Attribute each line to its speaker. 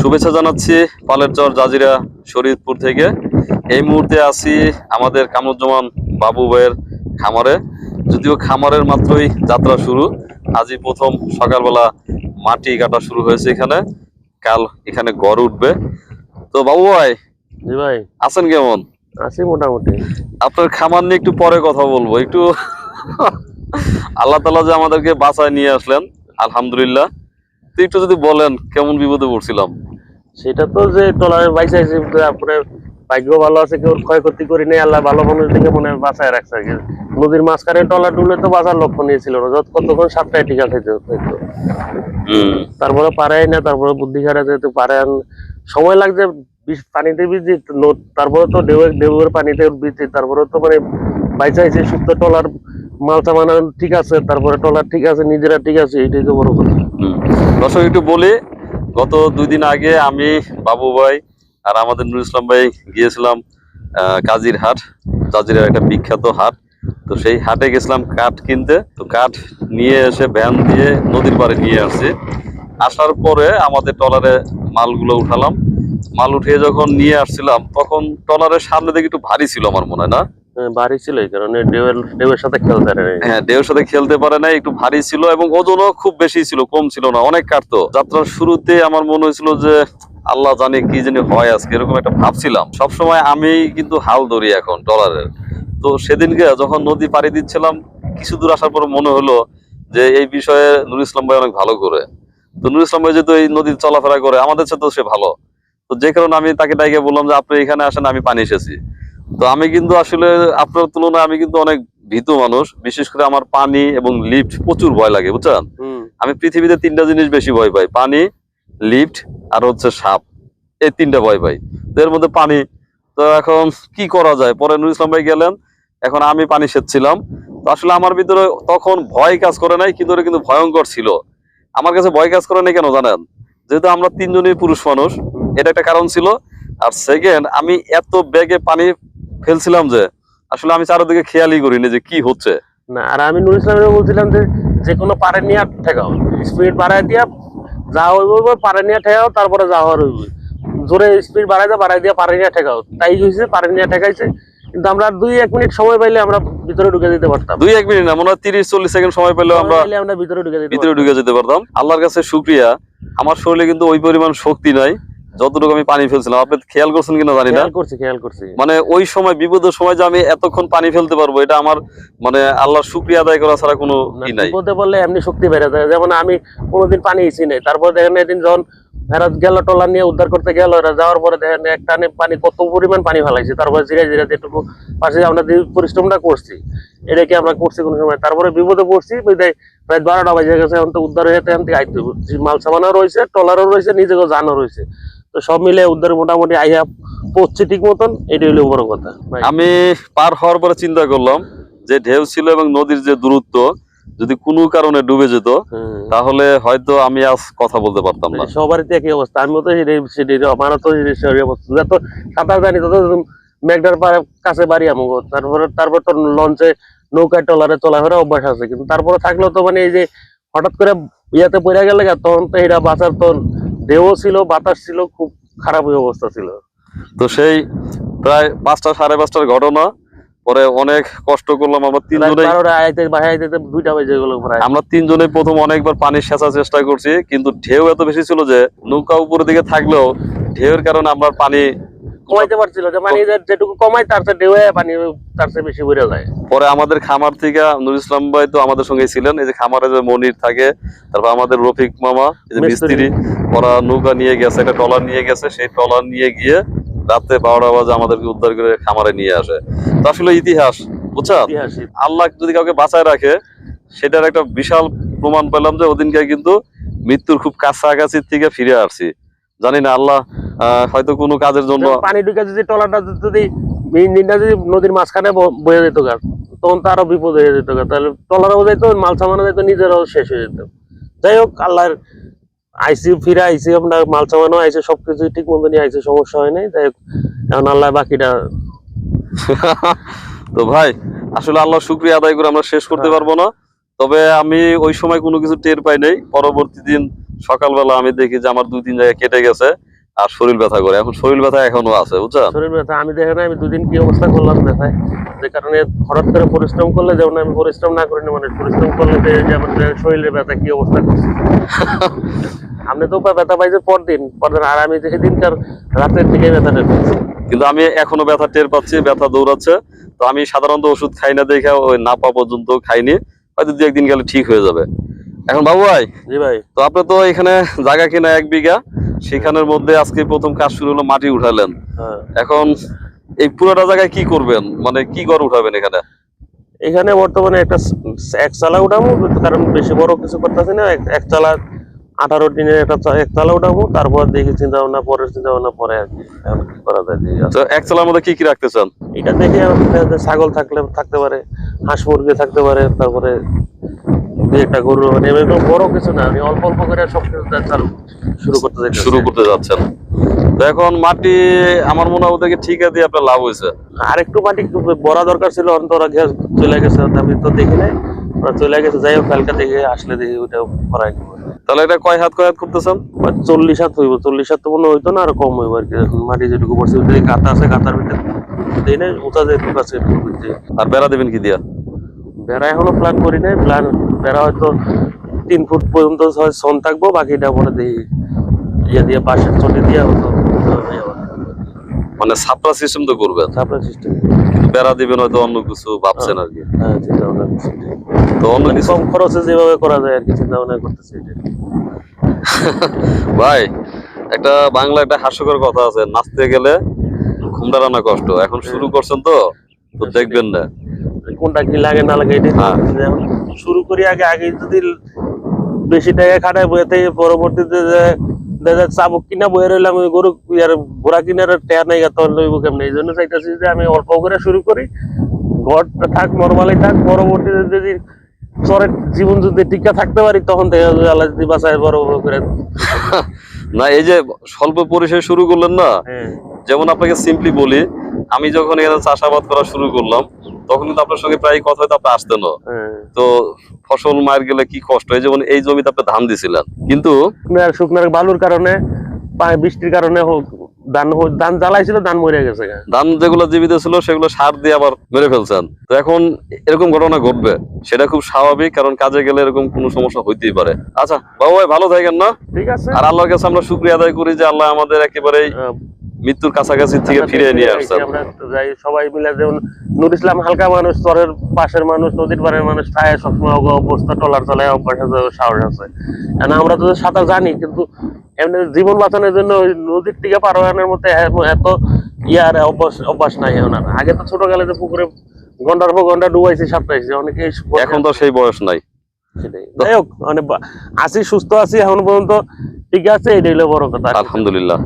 Speaker 1: শুভেচ্ছা জানাচ্ছি পালের চর জাজিরা শরীয়তপুর থেকে। এই মুহূর্তে আছি আমাদের কামরুজ্জামান বাবু ভাইয়ের খামারে। যদিও খামারের মাত্রই যাত্রা শুরু। আজই প্রথম সকালবেলা মাটি কাটা শুরু হয়েছে এখানে। কাল এখানে গড় উঠবে। তো বাবু ভাই
Speaker 2: জি ভাই।
Speaker 1: আছেন কেমন?
Speaker 2: আছি মোটামুটি।
Speaker 1: আপনার খামার নিয়ে একটু পরে কথা বলব। একটু আল্লাহ তালা যে আমাদেরকে বাঁচায় নিয়ে আসলেন আলহামদুলিল্লাহ। তো একটু যদি বলেন কেমন বিপদে পড়ছিলাম?
Speaker 2: সেটা তো যে বাইসে আছে আপনার ভাগ্য ভালো আছে কেউ ক্ষয়ক্ষতি করি নাই আল্লাহ ভালো মানুষ মনে বাঁচায় রাখছে আর কি। নদীর মাঝখানে ডুলে তো বাঁচার লক্ষ্য নিয়েছিল না যত কতক্ষণ সাতটায় টিকা খাইতে হতো তারপরে পারাই না তারপরে বুদ্ধি খারাপ যেহেতু পারে সময় লাগছে পানিতে ভিজি তারপরে তো ঢেউ ঢেউয়ের পানিতে ভিজি তারপরে তো মানে বাইসা আছে সুস্থ টলার মাল সামানা ঠিক আছে, তারপরে টলার ঠিক আছে, নিজেরা ঠিক আছে, এটাই তো বড় কথা।
Speaker 1: দর্শক, একটু বলি, গত দুই দিন আগে আমি, বাবু ভাই আর আমাদের নুর ইসলাম ভাই গিয়েছিলাম কাজির হাট, জাজিরের একটা বিখ্যাত হাট। তো সেই হাটে গেছিলাম কাঠ কিনতে। তো কাঠ নিয়ে এসে ভ্যান দিয়ে নদীর পাড়ে নিয়ে আসছি। আসার পরে আমাদের টলারে মালগুলো উঠালাম। মাল উঠিয়ে যখন নিয়ে আসছিলাম, তখন টলারের সামনে দিকে একটু ভারী ছিল আমার মনে হয়, না?
Speaker 2: বাড়ি ছিল এই কারণে সাথে খেলতে পারে।
Speaker 1: হ্যাঁ সাথে খেলতে পারে একটু ভারী ছিল এবং ওজনও খুব বেশি ছিল, কম ছিল না, অনেক কাটতো। যাত্রার শুরুতে আমার মনে হয়েছিল যে, আল্লাহ জানে কি জানি হয় আজকে, এরকম একটা ভাবছিলাম। সবসময় আমি কিন্তু হাল ধরি এখন ডলারের তো সেদিনকে যখন নদী পাড়ি দিচ্ছিলাম, কিছু দূর আসার পর মনে হলো যে, এই বিষয়ে নুর ইসলাম ভাই অনেক ভালো করে। তো নুর ইসলাম ভাই যেহেতু এই নদীর চলাফেরা করে, আমাদের সাথে সে ভালো। তো যে কারণে আমি তাকে ডাইকে বললাম যে, আপনি এখানে আসেন, আমি পানি এসেছি। তো আমি কিন্তু আসলে আপনার তুলনায় আমি কিন্তু অনেক ভীত মানুষ বিশেষ করে আমার পানি এবং লিফট প্রচুর ভয় লাগে বুঝছেন? আমি পৃথিবীতে তিনটা জিনিস বেশি ভয় পাই পানি লিফট আর হচ্ছে সাপ এই তিনটা ভয় পাই। তো এর মধ্যে পানি তো এখন কি করা যায়? পরে নুর ইসলাম ভাই গেলেন এখন আমি পানি সেচ্ছিলাম। তো আসলে আমার ভিতরে তখন ভয় কাজ করে নাই কিন্তু কিন্তু ভয়ঙ্কর ছিল। আমার কাছে ভয় কাজ করে নাই কেন জানেন? যেহেতু আমরা তিনজনই পুরুষ মানুষ এটা একটা কারণ ছিল। আর সেকেন্ড আমি এত ব্যাগে পানি ফেলছিলাম যে আসলে আমি চারোদিকে খেয়ালই করিনি যে কি হচ্ছে।
Speaker 2: না আর আমি নুর ইসলামের বলছিলাম যে যে কোনো পারে নিয়ে ঠেকাও স্পিড বাড়ায় দিয়া যা হইব পারে নিয়ে ঠেকাও তারপরে যা হওয়ার হইব। জোরে স্পিড বাড়াই দিয়ে বাড়াই দিয়ে পারে নিয়ে ঠেকাও। তাই হয়েছে পারে নিয়ে ঠেকাইছে। কিন্তু আমরা দুই এক মিনিট সময় পাইলে আমরা ভিতরে ঢুকে দিতে পারতাম।
Speaker 1: দুই এক মিনিট না মনে হয় তিরিশ চল্লিশ সেকেন্ড সময় পেলেও আমরা
Speaker 2: পাইলে আমরা ভিতরে ঢুকে
Speaker 1: ভিতরে ঢুকে যেতে পারতাম। আল্লাহর কাছে শুক্রিয়া। আমার শরীরে কিন্তু ওই পরিমাণ শক্তি নাই। যতটুকু আমি পানি ফেলছিলাম আপনি খেয়াল করছেন কিনা জানি না।
Speaker 2: খেয়াল করছি খেয়াল করছি।
Speaker 1: মানে ওই সময় বিপদের সময় যে আমি এতক্ষণ পানি ফেলতে পারব এটা আমার মানে আল্লাহর শুক্রিয়া আদায় করা ছাড়া কোনো ই নাই।
Speaker 2: বিপদে বললে এমনি শক্তি বেড়ে যায়। যেমন আমি কোনোদিন পানি ইসি নেই। তারপর দেখেন এদিন যখন এরা গেল টলা নিয়ে উদ্ধার করতে গেল এরা যাওয়ার পরে দেখেন এক টানে পানি কত পরিমাণ পানি ফেলাইছে। তারপরে ধীরে ধীরে যেটুকু পাশে আমরা যে পরিশ্রমটা করছি এটা কি আমরা করছি কোনো সময়? তারপরে বিপদে পড়ছি প্রায় বারোটা বাজে গেছে এখন তো উদ্ধার হয়ে এখান থেকে আইতে মাল সামানও রয়েছে টলারও রয়েছে নিজেকেও জানও রয়েছে। তো সব মিলে উদ্ধার মোটামুটি আইয়া পড়ছে ঠিক মতন এটাই হলো বড় কথা
Speaker 1: আমি পার হওয়ার পরে চিন্তা করলাম যে ঢেউ ছিল এবং নদীর যে দূরত্ব যদি কোনো কারণে ডুবে যেত তাহলে হয়তো আমি আজ কথা বলতে পারতাম না।
Speaker 2: সবারই তো একই অবস্থা আমিও তো আমারও তো অবস্থা। যত সাঁতার জানি তত মেঘটার পাড়ে কাছে বাড়ি আমাকে তারপরে তারপর তো লঞ্চে নৌকায় টলারে চলাফেরা অভ্যাস আছে। কিন্তু তারপরে থাকলেও তো মানে এই যে হঠাৎ করে ইয়াতে পড়ে গেলে তখন তো এটা বাঁচার তো ঢেউ ছিল বাতাস ছিল খুব খারাপ অবস্থা ছিল।
Speaker 1: তো সেই প্রায় পাঁচটা সাড়ে পাঁচটার ঘটনা পরে অনেক কষ্ট করলাম আমরা
Speaker 2: তিনজনে দুইটা বেজে গেল
Speaker 1: আমরা তিনজনে প্রথম অনেকবার পানি সেচার চেষ্টা করছি কিন্তু ঢেউ এত বেশি ছিল যে নৌকা উপরের দিকে থাকলেও ঢেউয়ের কারণে আমরা পানি
Speaker 2: কমাইতে পারছিল যে মানে যেটুকু তার চেয়ে ঢেউ পানি তার চেয়ে বেশি বেড়ে যায়।
Speaker 1: পরে আমাদের খামার থেকে নুর ইসলাম ভাই তো আমাদের সঙ্গে ছিলেন এই যে খামারে যে মনির থাকে তারপর আমাদের রফিক মামা এই যে
Speaker 2: মিস্ত্রি।
Speaker 1: ওরা নৌকা নিয়ে গেছে একটা নিয়ে গেছে সেই নিয়ে গিয়ে রাতে বারোটা বাজে আমাদেরকে উদ্ধার করে খামারে নিয়ে আসে। তো আসলে ইতিহাস বুঝছেন আল্লাহ যদি কাউকে বাঁচায় রাখে সেটার একটা বিশাল প্রমাণ পেলাম যে ওদিনকে কিন্তু মৃত্যুর খুব কাছাকাছি থেকে ফিরে আসছি। জানি না আল্লাহ হয়তো কোনো কাজের জন্য
Speaker 2: পানি ঢুকে যদি টলারটা যদি ইঞ্জিনটা যদি নদীর মাঝখানে বয়ে যেত গা তখন তো আরও বিপদ হয়ে যেত গা। তাহলে টলারও যেত মাল সামানো যেত নিজেরাও শেষ হয়ে যেত। যাই হোক আল্লাহর আইসি ফিরে আইসি আমরা মাল সামানো আইসে সবকিছু ঠিক মতো নিয়ে আইসে সমস্যা হয় নাই। যাই হোক এখন আল্লাহ বাকিটা
Speaker 1: তো ভাই আসলে আল্লাহ শুক্রিয়া আদায় করে আমরা শেষ করতে
Speaker 2: হ্যাঁ।
Speaker 1: পারব না। তবে আমি ওই সময় কোনো কিছু টের পাই নাই। পরবর্তী দিন সকালবেলা আমি দেখি যে আমার দুই তিন জায়গায় কেটে গেছে। আর শরীর ব্যথা করে। এখন শরীর ব্যথা এখনও আছে বুঝছেন?
Speaker 2: শরীর ব্যথা আমি দেখে না আমি দুদিন কি অবস্থা করলাম ব্যথায়। যে কারণে হঠাৎ করে পরিশ্রম করলে যেমন আমি পরিশ্রম না করি না মানে পরিশ্রম করলে যে যে শরীরের ব্যথা কি অবস্থা করছে? আপনি তো ব্যথা পাইছে পরদিন। পরদিন আর আমি সেদিনকার রাতের থেকে ব্যথাটা পেয়েছি
Speaker 1: কিন্তু আমি এখনও ব্যথা টের পাচ্ছি ব্যথা দৌড়াচ্ছে। তো আমি সাধারণত ওষুধ খাই না দেখে ওই না পা পর্যন্ত খাইনি। হয়তো দু একদিন গেলে ঠিক হয়ে যাবে। এখন বাবু ভাই
Speaker 2: জি ভাই।
Speaker 1: তো আপনি তো এখানে জায়গা কিনা এক বিঘা সেখানের মধ্যে আজকে প্রথম কাজ শুরু হলো মাটি উঠালেন।
Speaker 2: হ্যাঁ।
Speaker 1: এখন এই পুরোটা জায়গায় কি করবেন? মানে কি ঘর উঠাবেন এখানে?
Speaker 2: এখানে বর্তমানে একটা এক চালা উঠাবো কারণ বেশি বড় কিছু করতেছি না। এক- চালা আঠারো দিনের একটা এক চালা উঠাবো তারপর দেখি চিন্তা ভাবনা পরের চিন্তা ভাবনা পরে আর কি। কি করা যায়।
Speaker 1: তো এক চালার মধ্যে কি কি রাখতে চান?
Speaker 2: এটা দেখে ছাগল থাকলে থাকতে পারে হাঁস মুরগি থাকতে পারে তারপরে দুই একটা গরু মানে এরকম বড় কিছু না। আমি অল্প অল্প করে সব কিছু চালু শুরু করতে।
Speaker 1: শুরু করতে যাচ্ছেন। তো এখন মাটি আমার মনে হয় ওদেরকে ঠিকা দিয়ে আপনার লাভ হয়েছে।
Speaker 2: আর একটু মাটি বড়া দরকার ছিল অন্ত ওরা গ্যাস চলে গেছে আমি তো দেখি নাই। ওরা চলে গেছে যাই হোক কালকে দেখে আসলে দেখি ওটা করাই
Speaker 1: তাহলে এটা কয় হাত কয় হাত করতেছেন?
Speaker 2: চল্লিশ হাত হইব চল্লিশ হাত তো মনে হইতো না আর কম হইব আর কি। এখন মাটি যেটুকু পড়ছে গাতা আছে গাতার ভিতরে দিই নাই উঁচা যেটুকু আছে
Speaker 1: আর বেড়া দেবেন কি দিয়া?
Speaker 2: বেড়া এখনও প্ল্যান করি নাই প্ল্যান বেড়া হয়তো তিন ফুট পর্যন্ত হয় সন থাকব বাকিটা পরে দেখি। ইয়ে দিয়ে বাঁশের চটি দিয়ে হতো
Speaker 1: মানে ছাপড়া সিস্টেম তো করবেন।
Speaker 2: সাপ্লাই সিস্টেম
Speaker 1: কিন্তু বেড়া দিবেন হয়তো অন্য কিছু ভাবছেন আর কি।
Speaker 2: হ্যাঁ চিন্তা ভাবনা
Speaker 1: তো অন্য কিছু
Speaker 2: কম খরচে যেভাবে করা যায় আর কি চিন্তা ভাবনা করতেছি এটা।
Speaker 1: ভাই একটা বাংলা একটা হাস্যকর কথা আছে নাচতে গেলে ঘুমটা রান্না কষ্ট। এখন শুরু করছেন তো তো দেখবেন না।
Speaker 2: কোনটা কি লাগে না লাগে এটা
Speaker 1: হ্যাঁ।
Speaker 2: শুরু করি আগে আগে যদি বেশি টাকা খাটায় বয়ে থেকে পরবর্তীতে যে দেখা চাবুক কিনা রইলাম ওই গরু ইয়ার ঘোড়া কিনার টেয়া নাই তখন লইব কেমনে? এই জন্য চাইতেছি যে আমি অল্প করে শুরু করি। থাক নর্মালি থাক পরবর্তীতে যদি চরের জীবন যদি টিকা থাকতে পারি তখন দেখা যাবে আল্লাহ যদি বাসায় বড় বড় করে।
Speaker 1: না এই যে স্বল্প পরিসরে শুরু করলেন না?
Speaker 2: হ্যাঁ।
Speaker 1: যেমন আপনাকে সিম্পলি বলি আমি যখন এখানে চাষাবাদ করা শুরু করলাম তখন কিন্তু আপনার সঙ্গে প্রায় কথা হয়তো আপনি আসতেন
Speaker 2: হ্যাঁ।
Speaker 1: তো ফসল মার গেলে কি কষ্ট? হয় যেমন এই জমিতে আপনি ধান দিছিলেন কিন্তু
Speaker 2: শুকনার বালুর কারণে বৃষ্টির কারণে হোক ধান ধান জ্বালাইছিল ধান মরে গেছে।
Speaker 1: ধান যেগুলো জীবিত ছিল সেগুলো সার দিয়ে আবার মেরে ফেলছেন। তো এখন এরকম ঘটনা ঘটবে সেটা খুব স্বাভাবিক কারণ কাজে গেলে এরকম কোনো সমস্যা হইতেই পারে। আচ্ছা বাবু ভাই ভালো থাকেন না?
Speaker 2: ঠিক আছে।
Speaker 1: আর আল্লাহর কাছে আমরা শুক্রিয়া আদায় করি যে আল্লাহ আমাদের একেবারেই
Speaker 2: আহ,
Speaker 1: মৃত্যুর কাছাকাছি থেকে ফিরিয়ে নিয়ে
Speaker 2: আমরা যাই সবাই মিলে যেমন নুর ইসলাম হালকা মানুষ চরের পাশের মানুষ নদীর পাড়ের মানুষ খায় সবসময় অবস্থা টলার চলায় অভ্যাস আছে সাহস আছে। কারণ আমরা তো সাঁতার জানি কিন্তু এমনি জীবন বাঁচানোর জন্য ওই নদীর থেকে পার হওয়ানোর মধ্যে এ- এত ইয়ার অভ্যাস অভ্যাস নাই আর। আগে তো ছোটকালে যে পুকুরে গন্ডার পর ঘণ্টা ডুবাইছি সাঁতরাইছি অনেকে
Speaker 1: এখন তো সেই বয়স নাই।
Speaker 2: সেটাই। যাই হোক মানে আছি সুস্থ আছি এখন পর্যন্ত ঠিক আছে এটাই হলো বড় কথা।
Speaker 1: আলহামদুলিল্লাহ।